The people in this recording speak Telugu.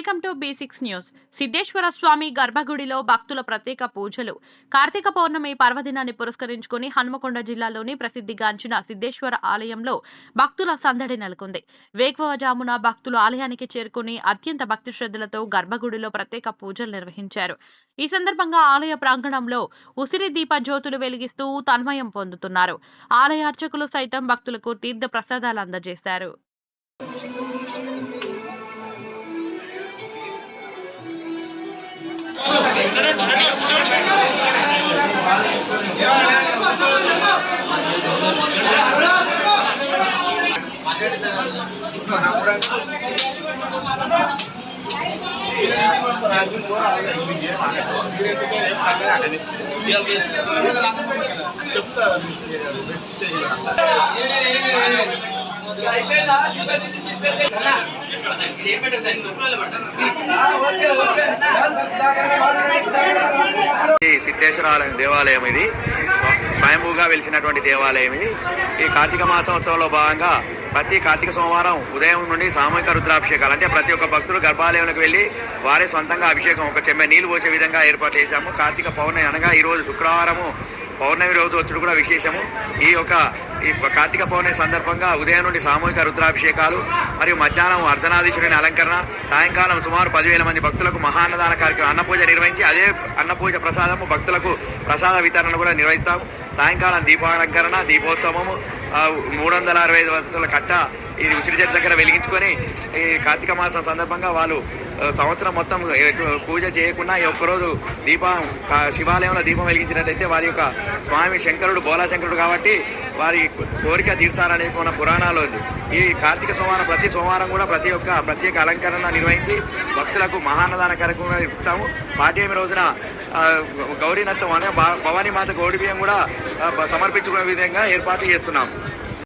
Welcome to basics news. Siddheshwara Swamy గర్భగుడిలో భక్తుల ప్రత్యేక పూజలు. కార్తీక పౌర్ణమి పర్వదినాన్ని పురస్కరించుకుని హనుమకొండ జిల్లాలోని ప్రసిద్ధిగాంచిన సిద్ధేశ్వర ఆలయంలో భక్తుల సందడి నెలకొంది. వేకువజామున భక్తులు ఆలయానికి చేరుకుని అత్యంత భక్తి శ్రద్ధలతో గర్భగుడిలో ప్రత్యేక పూజలు నిర్వహించారు. ఈ సందర్భంగా ఆలయ ప్రాంగణంలో ఉసిరి దీప జ్యోతులు వెలిగిస్తూ తన్మయం పొందుతున్నారు. ఆలయ అర్చకులు సైతం భక్తులకు తీర్థ ప్రసాదాలు అందజేశారు. ఈ సిద్ధేశ్వర ఆలయం దేవాలయం ఇది. స్వయంభూగా వెలిసినటువంటి దేవాలయం ఇది. ఈ కార్తీక మాసోత్సవంలో భాగంగా ప్రతి కార్తీక సోమవారం ఉదయం నుండి సామూహిక రుద్రాభిషేకాలు అంటే ప్రతి ఒక్క భక్తులు గర్భాలయంలోకి వెళ్ళి వారే సొంతంగా అభిషేకం ఒక చెమ్మె నీళ్ళు పోసే విధంగా ఏర్పాటు చేశాము. కార్తీక పౌర్ణమి అనగా ఈ రోజు శుక్రవారము. పౌర్ణమి రోజు వచ్చుడు కూడా విశేషము. ఈ యొక్క ఈ కార్తీక పౌర్ణమి సందర్భంగా ఉదయం నుండి సామూహిక రుద్రాభిషేకాలు మరియు మధ్యాహ్నం అర్ధనాధీశ్వరుని అలంకరణ సాయంకాలం సుమారు పదివేల మంది భక్తులకు మహాన్నదాన కార్యక్రమం అన్నపూజ నిర్వహించి అదే అన్నపూజ ప్రసాదము భక్తులకు ప్రసాద వితరణ కూడా నిర్వహిస్తాము. సాయంకాలం దీపాలంకరణ దీపోత్సవము మూడు వందల అరవై ఐదు వందల కట్ట ఈ ఉసిరి చెట్టు దగ్గర వెలిగించుకొని ఈ కార్తీక మాసం సందర్భంగా వాళ్ళు సంవత్సరం మొత్తం పూజ చేయకుండా ఈ ఒక్కరోజు దీపం కా- శివాలయంలో దీపం వెలిగించినట్టయితే వారి యొక్క స్వామి శంకరుడు బోలా శంకరుడు కాబట్టి వారి కోరిక తీర్చాలనేది మన పురాణాలు ఈ కార్తీక సోమవారం ప్రతి సోమవారం కూడా ప్రతి ఒక్క ప్రత్యేక అలంకరణ నిర్వహించి భక్తులకు మహాన్నదాన కార్యక్రమం ఇస్తాము. పాఠ్యమి రోజున గౌరీనత్వం అనే భవానీ మాత గౌడి బియ్యం కూడా సమర్పించుకునే విధంగా ఏర్పాటు చేస్తున్నాము